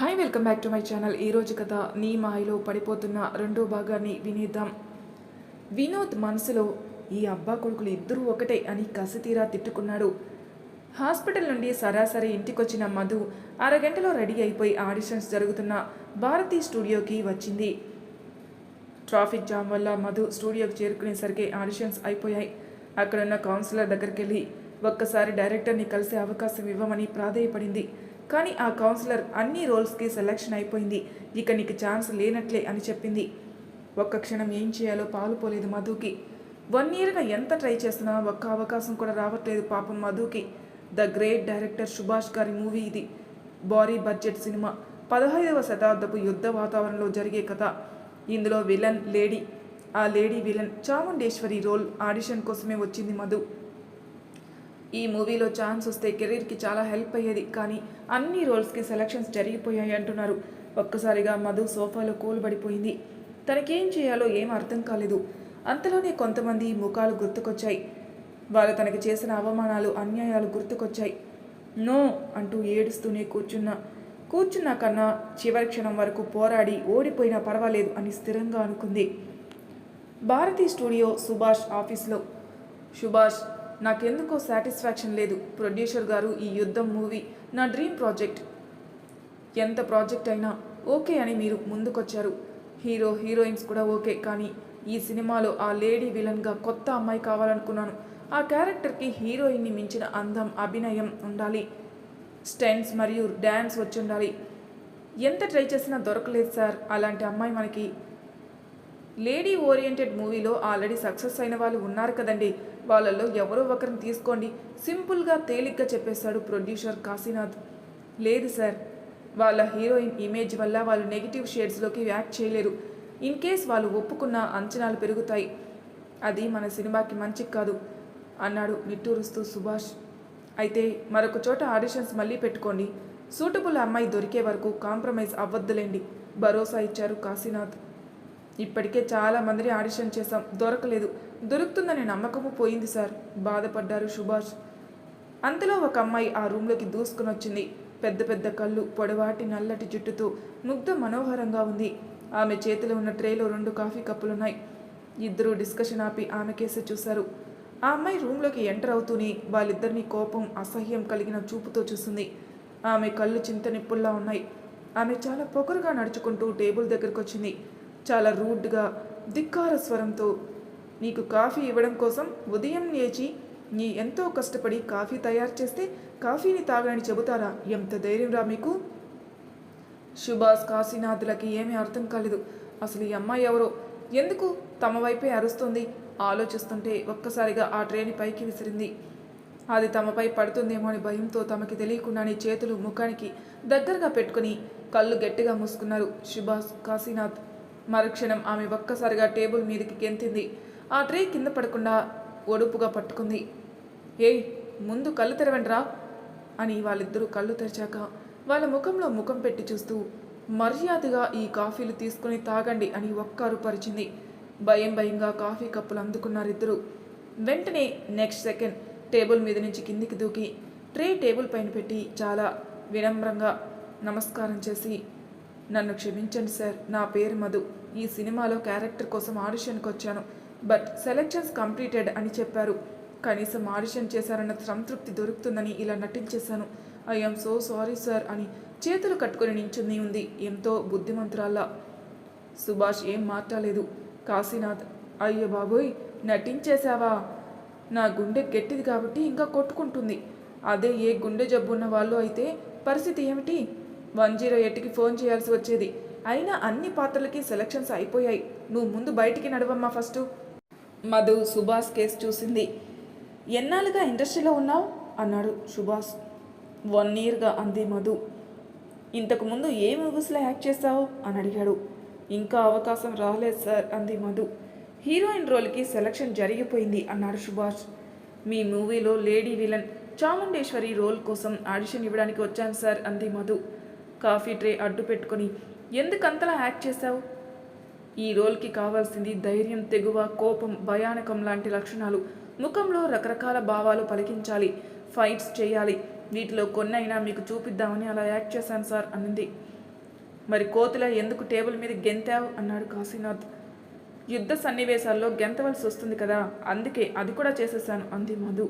Hi welcome back to my channel ఈరోజు కథ నీ మాయలో పడిపోతున్న రెండో భాగాన్ని వినేద్దాం. వినోద్ మనసులో ఈ అబ్బా కొడుకులు ఇద్దరూ ఒకటే అని కసితీరా తిట్టుకున్నాడు. హాస్పిటల్ నుండి సరాసరి ఇంటికొచ్చిన మధు అరగంటలో రెడీ అయిపోయి ఆడిషన్స్ జరుగుతున్న భారతి స్టూడియోకి వచ్చింది. ట్రాఫిక్ జామ్ వల్ల మధు స్టూడియోకి చేరుకునేసరికి ఆడిషన్స్ అయిపోయాయి. అక్కడున్న కౌన్సిలర్ దగ్గరికి వెళ్ళి ఒక్కసారి డైరెక్టర్ని కలిసే అవకాశం ఇవ్వమని ప్రాధేయపడింది. కానీ ఆ కౌన్సిలర్ అన్ని రోల్స్కి సెలెక్షన్ అయిపోయింది. ఇక నీకు ఛాన్స్ లేనట్లే అని చెప్పింది. ఒక్క క్షణం ఏం చేయాలో పాలుపోలేదు మధుకి. వన్ ఇయర్గా ఎంత ట్రై చేసినా ఒక్క అవకాశం కూడా రావట్లేదు పాపం మధుకి. ద గ్రేట్ డైరెక్టర్ సుభాష్ గారి మూవీ ఇది. భారీ బడ్జెట్ సినిమా. పదహైదవ శతాబ్దపు యుద్ధ వాతావరణంలో జరిగే కథ. ఇందులో విలన్ లేడీ. ఆ lady villain Chamundeshwari role audition కోసమే వచ్చింది మధు. ఈ మూవీలో ఛాన్స్ వస్తే కెరీర్కి చాలా హెల్ప్ అయ్యేది. కానీ అన్ని రోల్స్కి సెలక్షన్స్ జరిగిపోయాయి అంటున్నారు. ఒక్కసారిగా మధు సోఫాలో కూలబడిపోయింది. తనకేం చేయాలో ఏం అర్థం కాలేదు. అంతలోనే కొంతమంది ముఖాలు గుర్తుకొచ్చాయి. వాళ్ళు తనకి చేసిన అవమానాలు అన్యాయాలు గుర్తుకొచ్చాయి. నో అంటూ ఏడుస్తూనే కూర్చున్నా కూర్చున్నా కన్నా చివరి క్షణం వరకు పోరాడి ఓడిపోయినా పర్వాలేదు అని స్థిరంగా అనుకుంది. భారతి స్టూడియో సుభాష్ ఆఫీస్లో. సుభాష్ నాకెందుకో సాటిస్ఫాక్షన్ లేదు. ప్రొడ్యూసర్ గారు ఈ యుద్ధం మూవీ నా డ్రీమ్ ప్రాజెక్ట్. ఎంత ప్రాజెక్ట్ అయినా ఓకే అని మీరు ముందుకొచ్చారు. హీరో హీరోయిన్స్ కూడా ఓకే కానీ ఈ సినిమాలో ఆ లేడీ విలన్గా కొత్త అమ్మాయి కావాలనుకున్నాను. ఆ క్యారెక్టర్కి హీరోయిన్ని మించిన అందం అభినయం ఉండాలి. స్టెన్స్ మరియు డ్యాన్స్ వచ్చి ఉండాలి ఎంత ట్రై చేసినా దొరకలేదు సార్. అలాంటి అమ్మాయి మనకి లేడీ ఓరియంటెడ్ మూవీలో ఆల్రెడీ సక్సెస్ అయిన వాళ్ళు ఉన్నారు కదండి. వాళ్ళల్లో ఎవరో ఒకరిని తీసుకోండి. సింపుల్గా తేలిగ్గా చెప్పేశాడు ప్రొడ్యూసర్ కాశీనాథ్. లేదు సార్ వాళ్ళ హీరోయిన్ ఇమేజ్ వల్ల వాళ్ళు నెగిటివ్ షేడ్స్లోకి యాక్ట్ చేయలేరు. ఇన్ కేస్ వాళ్ళు ఒప్పుకున్న అంచనాలు పెరుగుతాయి. అది మన సినిమాకి మంచి కాదు అన్నాడు నిట్టూరుస్తూ సుభాష్. అయితే మరొక చోట ఆడిషన్స్ మళ్ళీ పెట్టుకోండి. సూటబుల్ అమ్మాయి దొరికే వరకు కాంప్రమైజ్ అవ్వద్దులేండి భరోసా ఇచ్చారు కాశీనాథ్. ఇప్పటికే చాలా మందిని ఆడిషన్ చేశాం. దొరకలేదు. దొరుకుతుందనే నమ్మకము పోయింది సార్. బాధపడ్డారు సుభాష్. అంతలో ఒక అమ్మాయి ఆ రూమ్లోకి దూసుకుని వచ్చింది. పెద్ద పెద్ద కళ్ళు పొడవాటి నల్లటి జుట్టుతో ముగ్ధ మనోహరంగా ఉంది. ఆమె చేతిలో ఉన్న ట్రేలో రెండు కాఫీ కప్పులున్నాయి. ఇద్దరూ డిస్కషన్ ఆపి ఆమె కేసు చూశారు. ఆ అమ్మాయి రూమ్లోకి ఎంటర్ అవుతూనే వాళ్ళిద్దరినీ కోపం అసహ్యం కలిగిన చూపుతో చూసింది. ఆమె కళ్ళు చింత నిప్పుల్లా ఉన్నాయి. ఆమె చాలా పొగరుగా నడుచుకుంటూ టేబుల్ దగ్గరకు వచ్చింది చాలా రూడ్గా ధిక్కార స్వరంతో నీకు కాఫీ ఇవ్వడం కోసం ఉదయం లేచి నీ ఎంతో కష్టపడి కాఫీ తయారు చేస్తే కాఫీని తాగని చెబుతారా? ఎంత ధైర్యం రా మీకు? సుభాష్ కాశీనాథులకి ఏమీ అర్థం కాలేదు. అసలు ఈ అమ్మాయి ఎవరో? ఎందుకు తమ వైపే అరుస్తుంది? ఆలోచిస్తుంటే ఒక్కసారిగా ఆ ట్రేని పైకి విసిరింది. అది తమపై పడుతుందేమో అని భయంతో తమకి తెలియకుండానే చేతులు ముఖానికి దగ్గరగా పెట్టుకుని కళ్ళు గట్టిగా మూసుకున్నారు సుభాష్ కాశీనాథ్. మరుక్షణం ఆమె ఒక్కసారిగా టేబుల్ మీదకి గెంతింది. ఆ ట్రే కింద పడకుండా ఒడుపుగా పట్టుకుంది. ఏయ్ ముందు కళ్ళు తెరవండిరా అని వాళ్ళిద్దరూ కళ్ళు తెరిచాక వాళ్ళ ముఖంలో ముఖం పెట్టి చూస్తూ మర్యాదగా ఈ కాఫీలు తీసుకుని తాగండి అని ఒక్కారు పరిచింది. భయం భయంగా కాఫీ కప్పులు అందుకున్నారిద్దరు. వెంటనే నెక్స్ట్ సెకండ్ టేబుల్ మీద నుంచి కిందికి దూకి ట్రే టేబుల్ పైన పెట్టి చాలా వినమ్రంగా నమస్కారం చేసి నన్ను క్షమించండి సార్ నా పేరు మధు. ఈ సినిమాలో క్యారెక్టర్ కోసం ఆడిషన్కి వచ్చాను. బట్ సెలెక్షన్స్ కంప్లీటెడ్ అని చెప్పారు. కనీసం ఆడిషన్ చేశారన్న సంతృప్తి దొరుకుతుందని ఇలా నటించేశాను. ఐఎమ్ సో సారీ సార్ అని చేతులు కట్టుకుని నించుని ఉంది ఎంతో బుద్ధిమంతురాల్లా. సుభాష్ ఏం మాట్లాడలేదు. కాశీనాథ్ అయ్యో బాబోయ్ నటించేశావా? నా గుండె గట్టిది కాబట్టి ఇంకా కొట్టుకుంటుంది. అదే ఏ గుండె జబ్బు ఉన్న వాళ్ళు అయితే పరిస్థితి ఏమిటి? వన్ జీరో ఎయిట్కి ఫోన్ చేయాల్సి వచ్చేది. అయినా అన్ని పాత్రలకి సెలక్షన్స్ అయిపోయాయి. నువ్వు ముందు బయటికి నడవమ్మా ఫస్ట్. మధు సుభాష్ కేసు చూసింది. ఎన్నాళ్ళుగా ఇండస్ట్రీలో ఉన్నావు? అన్నాడు సుభాష్. వన్ ఇయర్గా అంది మధు. ఇంతకుముందు ఏ మూవీస్లో యాక్ట్ చేస్తావు అని అడిగాడు. ఇంకా అవకాశం రాలేదు సార్ అంది మధు. హీరోయిన్ రోల్కి సెలక్షన్ జరిగిపోయింది అన్నాడు సుభాష్. మీ మూవీలో లేడీ విలన్ చాముండేశ్వరి రోల్ కోసం ఆడిషన్ ఇవ్వడానికి వచ్చాను సార్ అంది మధు. కాఫీ ట్రే అడ్డు పెట్టుకొని ఎందుకంతలా యాక్ట్ చేశావు? ఈ రోల్కి కావాల్సింది ధైర్యం తెగువ కోపం భయానకం లాంటి లక్షణాలు. ముఖంలో రకరకాల భావాలు పలికించాలి. ఫైట్స్ చేయాలి. వీటిలో కొన్నైనా మీకు చూపిద్దామని అలా యాక్ట్ చేశాను సార్ అనింది. మరి కోతుల ఎందుకు టేబుల్ మీద గెంతావు? అన్నాడు కాశీనాథ్. యుద్ధ సన్నివేశాల్లో గెంతవలసి వస్తుంది కదా అందుకే అది కూడా చేసేసాను అంది మధు.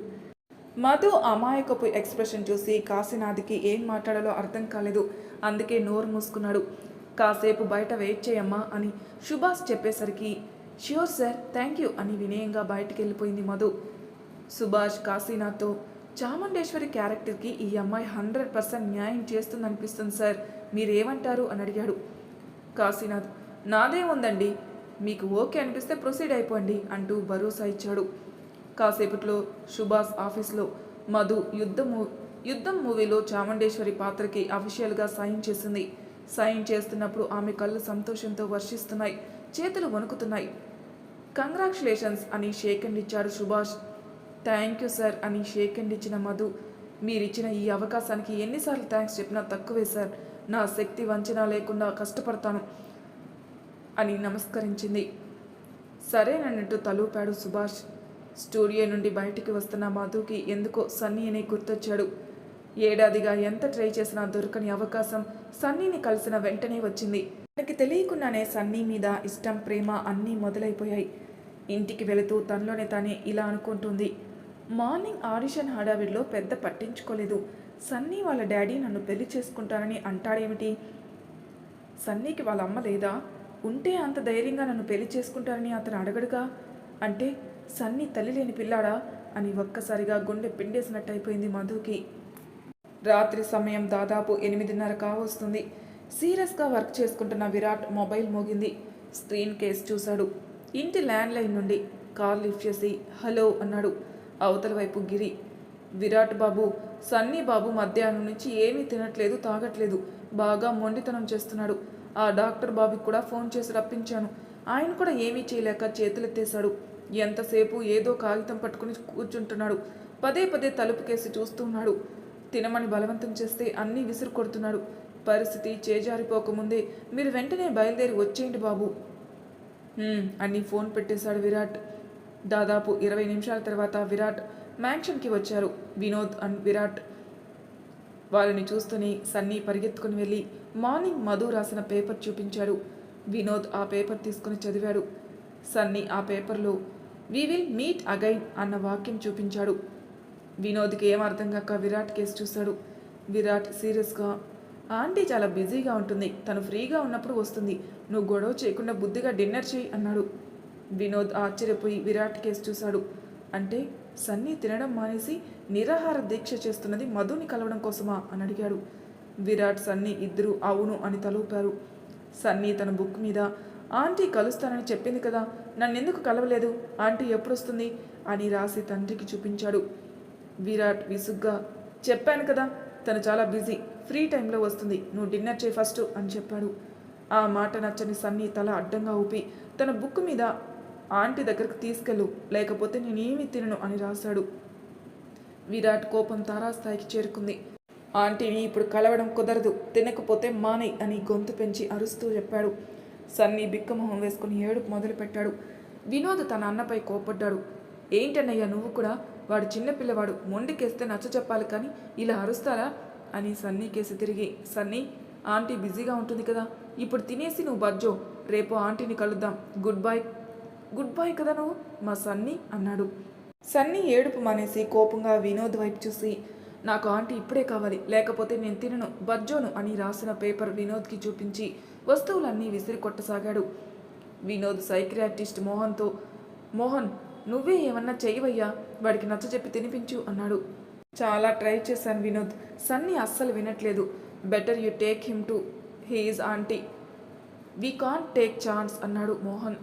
మధు అమాయకపు ఎక్స్ప్రెషన్ చూసి కాశీనాథ్కి ఏం మాట్లాడాలో అర్థం కాలేదు. అందుకే నోరు మూసుకున్నాడు. కాసేపు బయట వెయిట్ చేయమ్మా అని సుభాష్ చెప్పేసరికి ష్యూర్ సార్ థ్యాంక్ యూ అని వినయంగా బయటికి వెళ్ళిపోయింది మధు. సుభాష్ కాశీనాథ్తో చాముండేశ్వరి క్యారెక్టర్కి ఈ అమ్మాయి హండ్రెడ్ పర్సెంట్ న్యాయం చేస్తుందనిపిస్తుంది సార్ మీరేమంటారు? అని అడిగాడు. కాశీనాథ్ నాదే ఉందండి మీకు ఓకే అనిపిస్తే ప్రొసీడ్ అయిపోండి అంటూ భరోసా ఇచ్చాడు. కాసేపట్లో సుభాష్ ఆఫీస్లో మధు యుద్ధం యుద్ధం మూవీలో చాముండేశ్వరి పాత్రకి అఫీషియల్గా సైన్ చేసింది. సైన్ చేస్తున్నప్పుడు ఆమె కళ్ళు సంతోషంతో వర్షిస్తున్నాయి చేతులు వణుకుతున్నాయి. కంగ్రాచులేషన్స్ అని షేక్ అండ్ ఇచ్చాడు సుభాష్. థ్యాంక్ యూ సార్ అని షేక్ అండ్ ఇచ్చిన మధు. మీరిచ్చిన ఈ అవకాశానికి ఎన్నిసార్లు థ్యాంక్స్ చెప్పినా తక్కువే సార్. నా శక్తి వంచన లేకుండా కష్టపడతాను అని నమస్కరించింది. సరేనన్నట్టు తలూపాడు సుభాష్. స్టూడియో నుండి బయటికి వస్తున్న మధుకి ఎందుకో సన్నీ అనే గుర్తొచ్చాడు. ఏడాదిగా ఎంత ట్రై చేసినా దొరకని అవకాశం సన్నీని కలిసిన వెంటనే వచ్చింది. తనకి తెలియకుండానే సన్నీ మీద ఇష్టం ప్రేమ అన్నీ మొదలైపోయాయి. ఇంటికి వెళుతూ తనలోనే తానే ఇలా అనుకుంటుంది. మార్నింగ్ ఆడిషన్ హడావిడిలో పెద్ద పట్టించుకోలేదు. సన్నీ వాళ్ళ డాడీ నన్ను పెళ్ళి చేసుకుంటానని అంటాడేమిటి? సన్నీకి వాళ్ళ అమ్మ లేదా? ఉంటే అంత ధైర్యంగా నన్ను పెళ్ళి చేసుకుంటారని అతను అడగడుగా? అంటే సన్నీ తల్లి లేని పిల్లాడా? అని ఒక్కసారిగా గుండె పిండేసినట్టు అయిపోయింది మధుకి. రాత్రి సమయం దాదాపు ఎనిమిదిన్నర కావస్తుంది సీరియస్గా వర్క్ చేసుకుంటున్న విరాట్ మొబైల్ మోగింది. స్క్రీన్ కేస్ చూశాడు. ఇంటి ల్యాండ్ లైన్ నుండి కాల్ లిఫ్ట్ చేసి హలో అన్నాడు అవతల వైపు గిరి. విరాట్ బాబు సన్నీ బాబు మధ్యాహ్నం నుంచి ఏమీ తినట్లేదు తాగట్లేదు. బాగా మొండితనం చేస్తున్నాడు. ఆ డాక్టర్ బాబుకి కూడా ఫోన్ చేసి రప్పించాను. ఆయన కూడా ఏమీ చేయలేక చేతులెత్తేశాడు. ఎంతసేపు ఏదో కాగితం పట్టుకుని కూర్చుంటున్నాడు. పదే పదే తలుపు కేసి చూస్తున్నాడు తినమని బలవంతం చేస్తే అన్నీ విసురు కొడుతున్నాడు పరిస్థితి చేజారిపోకముందే మీరు వెంటనే బయలుదేరి వచ్చేయండి బాబు. అని ఫోన్ పెట్టేశాడు విరాట్. దాదాపు ఇరవై నిమిషాల తర్వాత విరాట్ మ్యాన్షన్కి వచ్చారు. వినోద్ అండ్ విరాట్ వాళ్ళని చూస్తూనే సన్నీ పరిగెత్తుకుని వెళ్ళి మార్నింగ్ మధు రాసిన పేపర్ చూపించాడు. వినోద్ ఆ పేపర్ తీసుకుని చదివాడు. సన్నీ ఆ పేపర్లో వి విల్ మీట్ అగైన్ అన్న వాక్యం చూపించాడు. వినోద్కి ఏం అర్థం కాక విరాట్ కేసు చూశాడు. విరాట్ సీరియస్గా ఆంటీ చాలా బిజీగా ఉంటుంది. తను ఫ్రీగా ఉన్నప్పుడు వస్తుంది. నువ్వు గొడవ చేయకుండా బుద్ధిగా డిన్నర్ చేయి అన్నాడు. వినోద్ ఆశ్చర్యపోయి విరాట్ కేసు చూశాడు. అంటే సన్నీ తినడం మానేసి నిరాహార దీక్ష చేస్తున్నది మధుని కలవడం కోసమా? అని అడిగాడు. విరాట్ సన్నీ ఇద్దరు అవును అని తలూపారు. సన్నీ తన బుక్ మీద ఆంటీ కలుస్తానని చెప్పింది కదా నన్నెందుకు కలవలేదు? ఆంటీ ఎప్పుడొస్తుంది? అని రాసి తండ్రికి చూపించాడు. విరాట్ విసుగ్గా చెప్పాను కదా తను చాలా బిజీ ఫ్రీ టైంలో వస్తుంది నువ్వు డిన్నర్ చేయి ఫస్ట్ అని చెప్పాడు. ఆ మాట నచ్చని సన్నీ తల అడ్డంగా ఊపి తన బుక్ మీద ఆంటీ దగ్గరకు తీసుకెళ్ళు లేకపోతే నేనేమి తినను అని రాశాడు. విరాట్ కోపం తారాస్థాయికి చేరుకుంది. ఆంటీని ఇప్పుడు కలవడం కుదరదు తినకపోతే మానే అని గొంతు పెంచి అరుస్తూ చెప్పాడు. సన్నీ బిక్కమొహం వేసుకుని ఏడుపు మొదలుపెట్టాడు. వినోద్ తన అన్నపై కోపడ్డాడు ఏంటన్నయ్యా నువ్వు కూడా? వాడు చిన్నపిల్లవాడు మొండికేస్తే నచ్చ చెప్పాలి కానీ ఇలా అరుస్తారా? అని సన్నీ కేసి తిరిగి సన్నీ ఆంటీ బిజీగా ఉంటుంది కదా ఇప్పుడు తినేసి నువ్వు బజ్జో రేపు ఆంటీని కలుద్దాం గుడ్ బాయ్ గుడ్ బాయ్ కదా నువ్వు? మా సన్నీ అన్నాడు. సన్నీ ఏడుపు మానేసి కోపంగా వినోద్ వైపు చూసి నాకు ఆంటీ ఇప్పుడే కావాలి లేకపోతే నేను తినను బజ్జోను అని రాసిన పేపర్ వినోద్కి చూపించి వస్తువులన్నీ విసిరి కొట్టసాగాడు. వినోద్ సైక్రియాటిస్ట్ మోహన్తో మోహన్ నువ్వే ఏమన్నా చెయ్యవయ్యా? వాడికి నచ్చజెప్పి తినిపించు అన్నాడు. చాలా ట్రై చేశాను వినోద్. సన్నీ అస్సలు వినట్లేదు. Better you take him to his aunty. We can't take chance అన్నాడు మోహన్.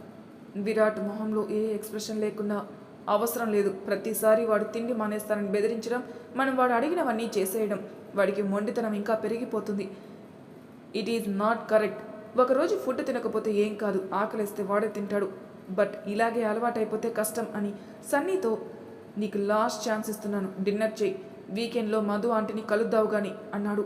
విరాట్ మొహంలో ఏ ఎక్స్ప్రెషన్ లేకుండా. అవసరం లేదు. ప్రతిసారి వాడు తిండి మానేస్తానని బెదిరించడం మనం వాడు అడిగినవన్నీ చేసేయడం. వాడికి మొండితనం ఇంకా పెరిగిపోతుంది. It is not correct. ఒకరోజు ఫుడ్ తినకపోతే ఏం కాదు. ఆకలిస్తే వాడే తింటాడు. బట్ ఇలాగే అలవాటైపోతే కష్టం అని సన్నీతో నీకు లాస్ట్ ఛాన్స్ ఇస్తున్నాను. డిన్నర్ చేయి. వీకెండ్లో మధు ఆంటీని కలుద్దావు గాని అన్నాడు.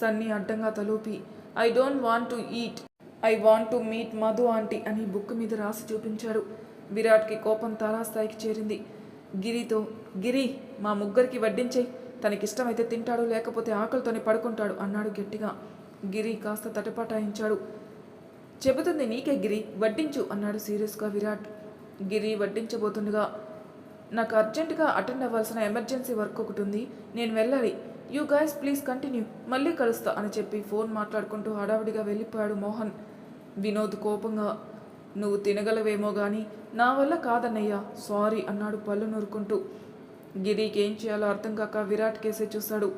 సన్నీ అడ్డంగా తలూపి I don't want to eat. I want to meet Madhu aunty అని బుక్ మీద రాసి చూపించాడు. విరాట్కి కోపం తారాస్థాయికి చేరింది. గిరితో గిరి మా ముగ్గురికి వడ్డించేయి. తనకిష్టమైతే తింటాడు లేకపోతే ఆకలితోనే పడుకుంటాడు అన్నాడు గట్టిగా. గిరి కాస్త తటపటాయించాడు. చెబుతుంది నీకే గిరి వడ్డించు అన్నాడు సీరియస్గా విరాట్. గిరి వడ్డించబోతుండగా నాకు అర్జెంటుగా అటెండ్ అవ్వాల్సిన ఎమర్జెన్సీ వర్క్ ఒకటి ఉంది నేను వెళ్ళాలి. యూ గైస్ ప్లీజ్ కంటిన్యూ మళ్ళీ కలుస్తా అని చెప్పి ఫోన్ మాట్లాడుకుంటూ హడావిడిగా వెళ్ళిపోయాడు మోహన్. వినోద్ కోపంగా నువ్వు తినగలవేమో గాని నా వల్ల కాదన్నయ్యా సారీ అన్నాడు పళ్ళు నూరుకుంటూ. గిరికి ఏం చేయాలో అర్థం కాక విరాట్ కేసే చూశాడు.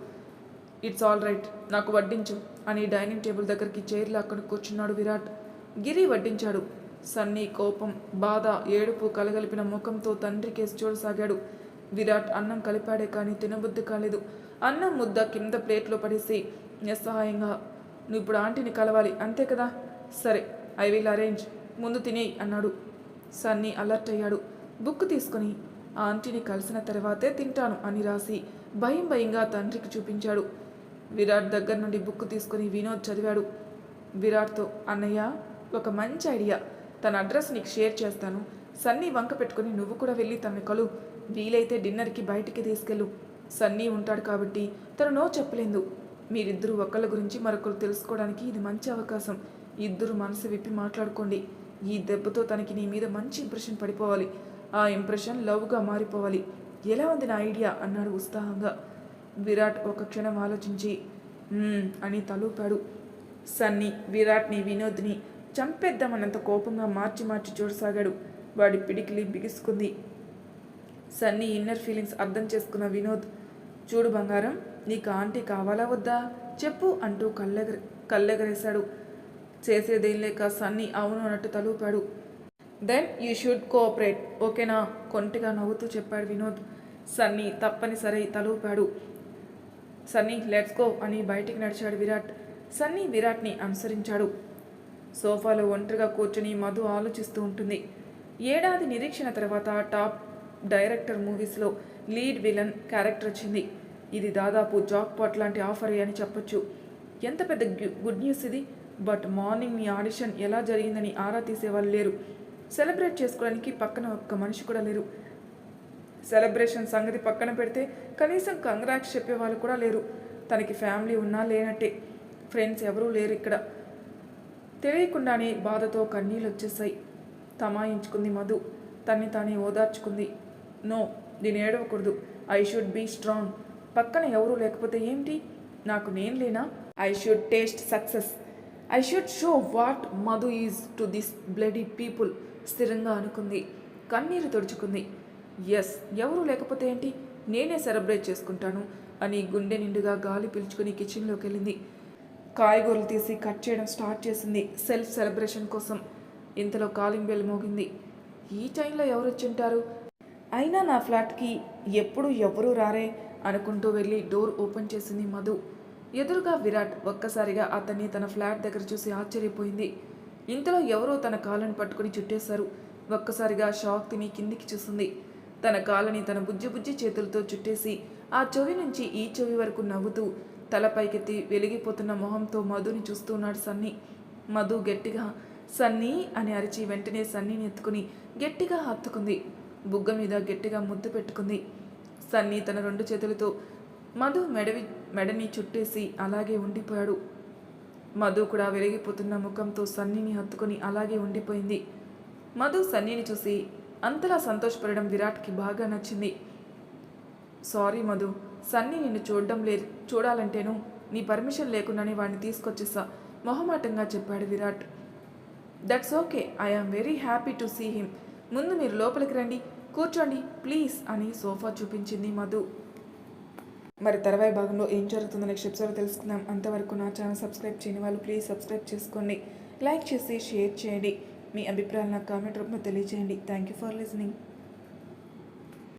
ఇట్స్ ఆల్ రైట్ నాకు వడ్డించు అని డైనింగ్ టేబుల్ దగ్గరికి చైర్లో అక్కడ కూర్చున్నాడు విరాట్. గిరి వడ్డించాడు. సన్నీ కోపం బాధ ఏడుపు కలగలిపిన ముఖంతో తండ్రి కేసు చూడసాగాడు. విరాట్ అన్నం కలిపాడే కానీ తినబుద్ధి కాలేదు. అన్నం ముద్ద కింద ప్లేట్లో పడేసి నిస్సహాయంగా నువ్వు ఇప్పుడు ఆంటీని కలవాలి అంతే కదా? సరే ఐ విల్ అరేంజ్ ముందు తినేయి అన్నాడు. సన్నీ అలర్ట్ అయ్యాడు. బుక్ తీసుకుని ఆ ఆంటీని కలిసిన తర్వాతే తింటాను అని రాసి భయం భయంగా తండ్రికి చూపించాడు. విరాట్ దగ్గర నుండి బుక్ తీసుకుని వినోద్ చదివాడు. విరాట్తో అన్నయ్య ఒక మంచి ఐడియా. తన అడ్రస్ నీకు షేర్ చేస్తాను. సన్నీ వంక పెట్టుకుని నువ్వు కూడా వెళ్ళి తన కలు. వీలైతే డిన్నర్కి బయటికి తీసుకెళ్ళు. సన్నీ ఉంటాడు కాబట్టి తను నో చెప్పలేదు. మీరిద్దరూ ఒకళ్ళ గురించి మరొకరు తెలుసుకోవడానికి ఇది మంచి అవకాశం. ఇద్దరు మనసు విప్పి మాట్లాడుకోండి. ఈ దెబ్బతో తనకి నీ మీద మంచి ఇంప్రెషన్ పడిపోవాలి. ఆ ఇంప్రెషన్ లవ్గా మారిపోవాలి. ఎలా ఉంది నా ఐడియా? అన్నాడు ఉత్సాహంగా. విరాట్ ఒక క్షణం ఆలోచించి అని తలూపాడు. సన్నీ విరాట్ని వినోద్ని చంపేద్దామన్నంత కోపంగా మార్చి మార్చి చూడసాగాడు. వాడి పిడికిలి బిగుసుకుంది. సన్నీ ఇన్నర్ ఫీలింగ్స్ అర్థం చేసుకున్న వినోద్ చూడు బంగారం నీకు ఆంటీ కావాలా వద్దా? చెప్పు అంటూ కళ్ళెగర కళ్ళెగరేశాడు. చేసేదేం లేక సన్నీ అవును అన్నట్టు తలూపాడు. దెన్ యూ షుడ్ కోఆపరేట్ ఓకేనా? కొంటిగా నవ్వుతూ చెప్పాడు వినోద్. సన్నీ తప్పనిసరి తలూపాడు. సన్నీ లెట్స్ గో అని బయటికి నడిచాడు విరాట్. సన్నీ విరాట్ని అనుసరించాడు. సోఫాలో ఒంటరిగా కూర్చుని మధు ఆలోచిస్తూ ఉంటుంది. ఏడాది నిరీక్షణ తర్వాత టాప్ డైరెక్టర్ మూవీస్లో లీడ్ విలన్ క్యారెక్టర్ వచ్చింది. ఇది దాదాపు జాక్పాట్ లాంటి ఆఫర్ అని చెప్పొచ్చు. ఎంత పెద్ద గుడ్ న్యూస్ ఇది. బట్ మార్నింగ్ మీ ఆడిషన్ ఎలా జరిగిందని ఆరా తీసేవాళ్ళు లేరు. సెలబ్రేట్ చేసుకోవడానికి పక్కన ఒక్క మనిషి కూడా లేరు. సెలబ్రేషన్ సంగతి పక్కన పెడితే కనీసం కంగ్రాట్స్ చెప్పేవాళ్ళు కూడా లేరు. తనకి ఫ్యామిలీ ఉన్నా లేనట్టే. ఫ్రెండ్స్ ఎవరూ లేరు ఇక్కడ. తెలియకుండానే బాధతో కన్నీళ్ళు వచ్చేసాయి తమాయించుకుంది మధు. తన్ని తానే ఓదార్చుకుంది. నో నేను ఏడవకూడదు. I should be strong. పక్కన ఎవరూ లేకపోతే ఏంటి? నాకు నేను లేనా? I should taste success. I should show what Madhu is to this bloody people స్థిరంగా అనుకుంది. కన్నీరు తుడుచుకుంది. ఎస్ ఎవరూ లేకపోతే ఏంటి? నేనే సెలబ్రేట్ చేసుకుంటాను అని గుండె నిండుగా గాలి పీల్చుకుని కిచెన్లోకి వెళ్ళింది కాయగూరలు తీసి కట్ చేయడం స్టార్ట్ చేసింది. సెల్ఫ్ సెలబ్రేషన్ కోసం ఇంతలో కాలింగ్ బెల్ మోగింది. ఈ టైంలో ఎవరు వచ్చింటారు అయినా నా ఫ్లాట్కి ఎప్పుడు ఎవరూ రారే అనుకుంటూ వెళ్ళి డోర్ ఓపెన్ చేసింది మధు. ఎదురుగా విరాట్ ఒక్కసారిగా అతన్ని తన ఫ్లాట్ దగ్గర చూసి ఆశ్చర్యపోయింది. ఇంతలో ఎవరో తన కాళ్ళని పట్టుకుని చుట్టేశారు. ఒక్కసారిగా షాక్ తిని కిందికి చూసింది. తన కాళ్ళని తన బుజ్జి బుజ్జి చేతులతో చుట్టేసి ఆ చెవి నుంచి ఈ చెవి వరకు నవ్వుతూ తలపైకెత్తి వెలిగిపోతున్న మొహంతో మధుని చూస్తున్నాడు సన్నీ. మధు గట్టిగా సన్నీ అని అరిచి వెంటనే సన్నీని ఎత్తుకుని గట్టిగా హత్తుకుంది. బుగ్గ మీద గట్టిగా ముద్దు పెట్టుకుంది. సన్నీ తన రెండు చేతులతో మధు మెడవి మెడని చుట్టేసి అలాగే ఉండిపోయాడు. మధు కూడా వెలిగిపోతున్న ముఖంతో సన్నీని హత్తుకుని అలాగే ఉండిపోయింది. మధు సన్నీని చూసి అంతలా సంతోషపడడం విరాట్కి బాగా నచ్చింది. సారీ మధు సన్నీ నిన్ను చూడడం లేదు చూడాలంటేను నీ పర్మిషన్ లేకుండానే వాడిని తీసుకొచ్చేసా మొహమాటంగా చెప్పాడు Virat. That's okay I'm very happy to see him ముందు మీరు లోపలికి రండి కూర్చోండి ప్లీజ్ అని సోఫా చూపించింది మధు. మరి తర్వాయి భాగంలో ఏం జరుగుతుందో నెక్స్ట్ ఎపిసోడ్ తెలుసుకుందాం. అంతవరకు నా ఛానల్ సబ్స్క్రైబ్ చేయని వాళ్ళు ప్లీజ్ సబ్స్క్రైబ్ చేసుకోండి. లైక్ చేసి షేర్ చేయండి. మీ అభిప్రాయాలు నాకు కామెంట్ రూపంలో తెలియజేయండి థ్యాంక్ యూ ఫర్ లిజనింగ్